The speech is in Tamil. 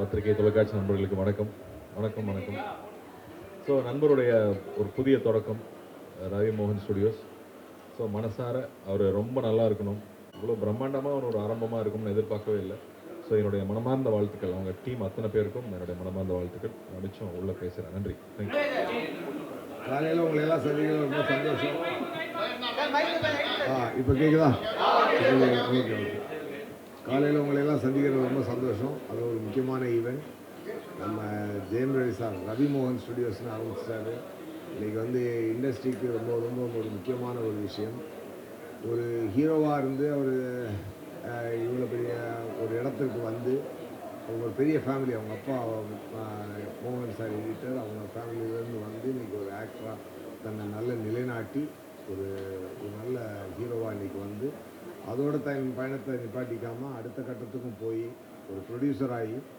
பத்திரிகை தொலைக்காட்சி நண்பர்களுக்கு வணக்கம். வணக்கம் வணக்கம். ஸோ நண்பருடைய ஒரு புதிய தொடக்கம் ரவி மோகன் ஸ்டுடியோஸ் ஸோ மனசார அவர் ரொம்ப நல்லா இருக்கணும். இவ்வளோ பிரம்மாண்டமாக ஒரு ஒரு ஆரம்பமாக இருக்கும்னு எதிர்பார்க்கவே இல்லை. ஸோ என்னுடைய மனமார்ந்த வாழ்த்துக்கள். அவங்க டீம் அத்தனை பேருக்கும் என்னுடைய மனமார்ந்த வாழ்த்துக்கள். நிச்சயம் உள்ள பேசுகிறேன் நன்றி. தேங்க்யூ காலையில் உங்களை எல்லாம் சந்திக்கிறது ரொம்ப சந்தோஷம். ஆ இப்போ கேட்குதா ஓகே ஓகே. காலையில் உங்களையெல்லாம் சந்திக்கிறது ரொம்ப சந்தோஷம். அது ஒரு முக்கியமான ஈவெண்ட் நம்ம ஜெயம் ரவி சார் ரவி மோகன் ஸ்டுடியோஸ்னு ஆரம்பிச்சிட்டாரு. இன்றைக்கி வந்து இண்டஸ்ட்ரிக்கு ரொம்ப ரொம்ப ஒரு முக்கியமான ஒரு விஷயம். ஒரு ஹீரோவாக இருந்து அவர் இவ்வளோ பெரிய ஒரு இடத்துக்கு வந்து அவங்க ஒரு பெரிய ஃபேமிலி அவங்க அப்பா மோகன் சார் எடிட்டர் அவங்க ஃபேமிலியிலேருந்து வந்து இன்றைக்கி ஒரு ஆக்டராக தன்னை நல்ல நிலைநாட்டி ஒரு ஒரு நல்ல ஹீரோவாக இன்றைக்கி வந்து அதோட தன் பயணத்தை நிப்பாட்டிக்காமல் அடுத்த கட்டத்துக்கும் போய் ஒரு ப்ரொடியூசர் ஆகி